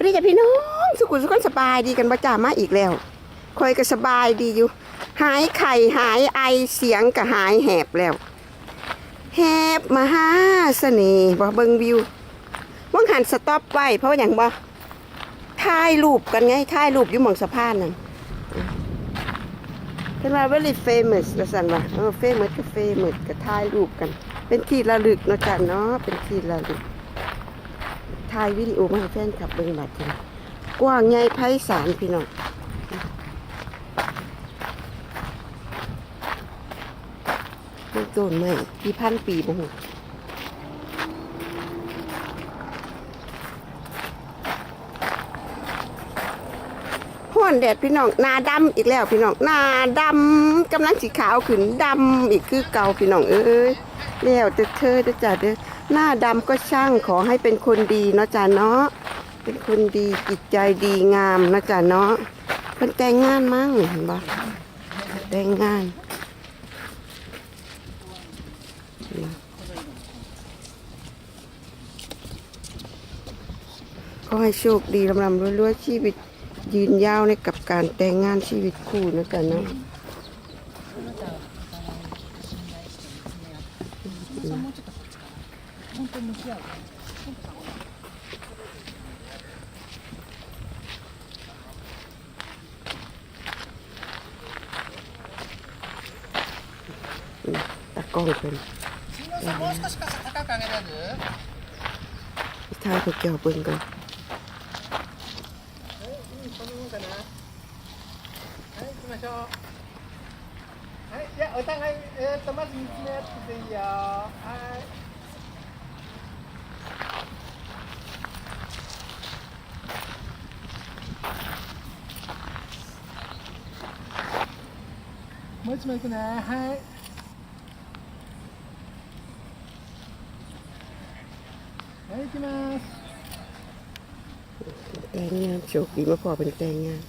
วันนี้จะพี่น้องสุขุมสุขนสบายดีกันบ่จ่ามาอีกแล้วคอยก็สบายดีอยู่ หายไข่หายไอเสียงก็หายแหบแล้วแหบมหาเสน่ห์บ่เบิงวิวว่างหันสต็อปไว้เพราะว่าอย่างบ่ถ่ายรูปกันไงถ่ายรูปอยู่หมองสะพานนั่นเป็นว่า very famous ว่าซั่นว่าเออ famous ก็ famous ก็ถ่ายรูปกัน เป็นที่ระลึกเนาะจ้ะเนาะเป็นที่ระลึก ถ่ายวิดีโอมาให้แฟนคลับเบิ่งบัดนี้กว้างใหญ่ไพศาลพี่น้องมันต้นไม้กี่พันปีบ่ฮู้ห้อนแดดพี่น้องหนาดำอีกแล้วพี่น้องหนาดำกำลังสีขาวขึ้นดำอีกคือเก่าพี่น้องเอ้ยแล้วแต่เธอเด้อจ้ะเด้อ หน้าดำก็ช่างขอให้เป็นคนดีเนาะจ้ะเนาะเป็นคนดีจิตใจดีงามนะจ้ะเนาะเพิ่นแต่งงานมั้งเห็นบ่แต่งงานขอให้โชคดีลำลำรวยๆชีวิตยืนยาวในกับการแต่งงานชีวิตคู่นะกันเと向き合う。もう少し高く上げられる。痛いは分が。はい、じゃあお互い、えー、っとまず3つ目やってていいよ。はい。もう一枚いくねはいはい行きます แต่งงานโชคดีมาพอเป็นแต่งงาน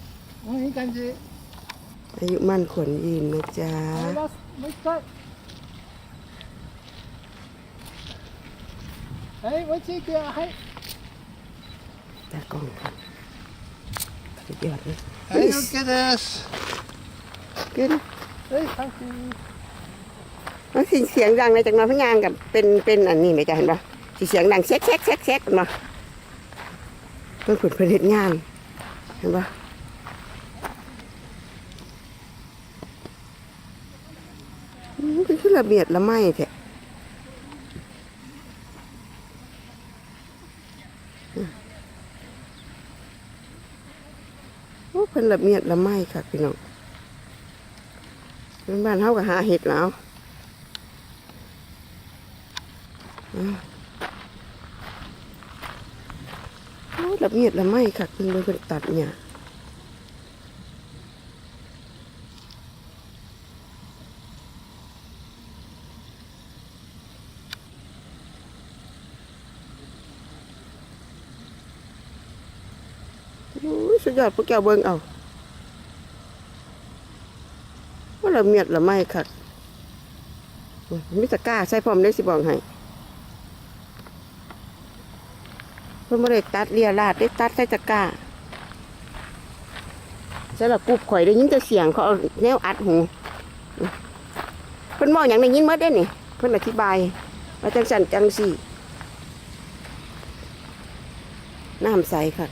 もういい感じ อายุมั่นขวัญยืนนะจ๊ะ はいラスもう一回はいもう一度いくよはい ตากล้องครับสุดยอดเลย はい OK です มันสิเสียงดังเลยจากนั้นพยางกับเป็นเป็นอันนี้ไหมจ๊ะเห็นปะสิเสียงดังแซกแซกแซกแซกมาเพิ่งขุดเพิ่งเห็ดงานเห็นปะมันขึ้นระเบียดละไม่แท้โอ้เป็นระเบียดละไม่ค่ะพี่น้อง เป็นบ้านเฮาก็หาเห็ดแล้วโอ้ละเมียดละไม่ค่ะคุณเป็นตัดเนี่ยโอ้สุดยอดพวกแกวเบิ่งเอาว่า ละเมียดละไม่ค่ะมิตรกล้าใส่พร้อมได้สิบอกให้เพิ่นบ่ได้ตัดเลียราดได้ตัดใส่ตะก้าสำหรับกรุ๊บข่อยได้ยินแต่เสียงเขาเอาแนวอัดหูเพิ่นบอกอย่างได้ยินหมดเด้นี่เพิ่นอธิบายว่าจังสันจังสี่น้ำใสค่ะ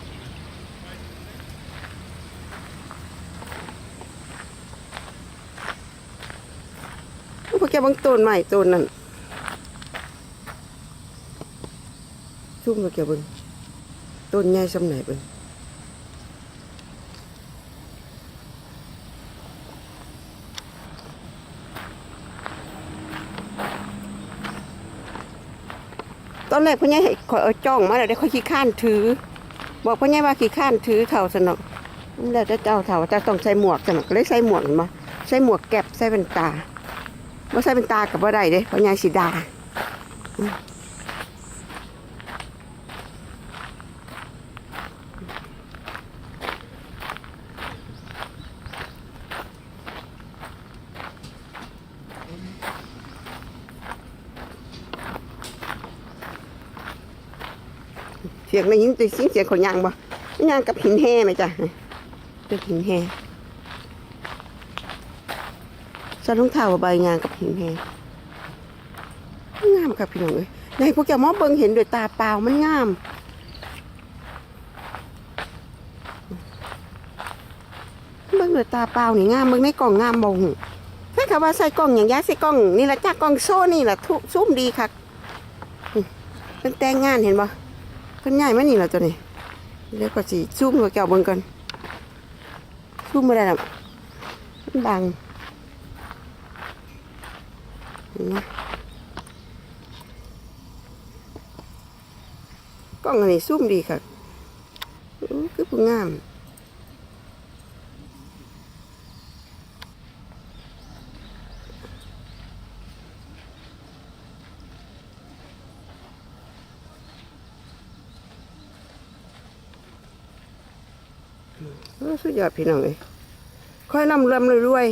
พวก แกเบางต้นใหม่ต้นนั่นชุ่มพวกแกเบิ่งต้นใหญ่สำไหนเบิ่งตอนแรกพ่อใหญ่ขอยเอาจ้องมาแล้วได้ค่อยขี้ข้านถือ บอกพ่อใหญ่ว่าขี้ข้านถือเท่าสนอกแล้วจะเจ้าเท่าจะต้องใส่หมวกสนอกก็เลยใส่หมวกมาใส่หมวกแก็บใส่เป็นตา บ่ใส่เป็นตากับบ่ได้เด้พ่อใหญ่สิดาเสียงได้ยินต่เสียงเสียงคนยางบ่ยางกับหินแห่ไหมจ้ะเป็นหินแห่ ใส่รองเท้าใบยางกับหินแห่งามครับพี่น้องเอ้ยในพวกแกมอเบิ่งเห็นด้วยตาเปล่ามันงามเบิ่งด้วยตาเปล่านี่งามเบิ่งในกล่องงามบ่หูแค่คำว่าใส่กล่องอย่างยาใส่กล่องนี่ละจ้ากล่องโซ่นี่ละทุซุ่มดีคักอืมเป็นแต่งงานเห็นบ่เพิ่นใหญ่มานี่ละตัวนี้เดี๋ยวก็สิซุ่มกับแกวเบิ่งก่อนซุ่มบ่ได้ดอกมันบัง นไหมกล้องอันนี้ซุ่มดีคักอู้คือผู้งามสุดยอดพี่น้องเลยค่อยร่ำรำรวย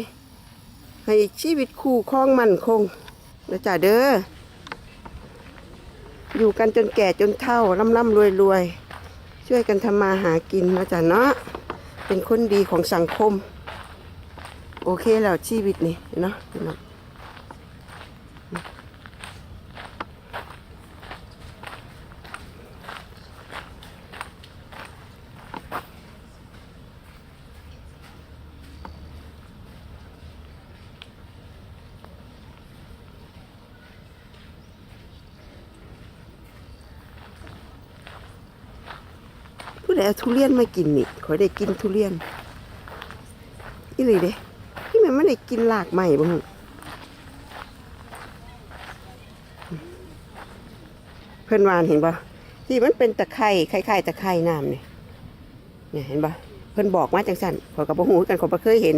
ๆให้ชีวิตคู่ครองมั่นคง นะจ่าเด้อ อยู่กันจนแก่จนเฒ่าร่ำร่ำรวยรวยช่วยกันทำมาหากินนะจ่าเนาะ เป็นคนดีของสังคม โอเคแล้วชีวิตนี่เนาะ พี่น้เอาทุเรียนมากินนี่ขอยได้กินทุเรียนอีหลีเด้ที่มันไม่ได้กินหลากใหม่บ้างเพื่อนวานเห็นปะที่มันเป็นตะไคร่คล้ายๆตะไคร่น้ำเนี่ยเนี่ยเห็นปะเพื่อนบอกมาจังสันขอยกับบ่หูกันขอยบ่เคยเห็น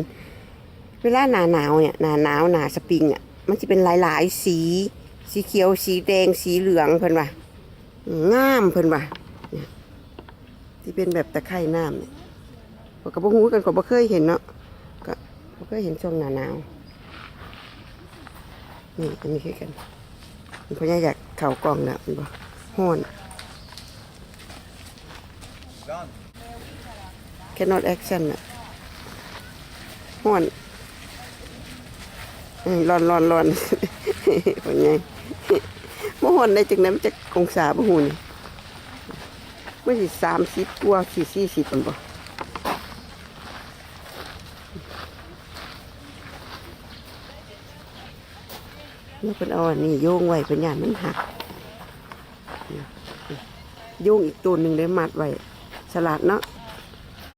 เวลาหนาหนาวเนี่ยหนาหนาวหนาสปริงอะมันจะเป็นหลายๆสี สีเขียวสีแดงสีเหลืองเพิ่อนว่างามเพิ่อนว่า ที่เป็นแบบตะไคร่น้ำเนี่ยข้อยกับบ่ฮู้กันก็บ่เคยเห็นเนาะก็บ่เคยเห็นช่วงหน้าหนาวนี่อันนี้คือกันมันพยายอยากเข่ากล่องแล้วมันบ่ฮ้อน cannot action น่ะฮ้อนร้อนร้อนร้อนเป็นไงบ่ฮ้อนได้จังได๋มันจะองศาบ่ฮู้นี่ ไม่สิสามสิบกว่าสี่สี่สิบมันบ่นี่เป็นเอาอันนี้โยงไว้เป็นอย่างมันหักโยงอีกตัวหนึ่งได้มัดไว้สลัดเนาะ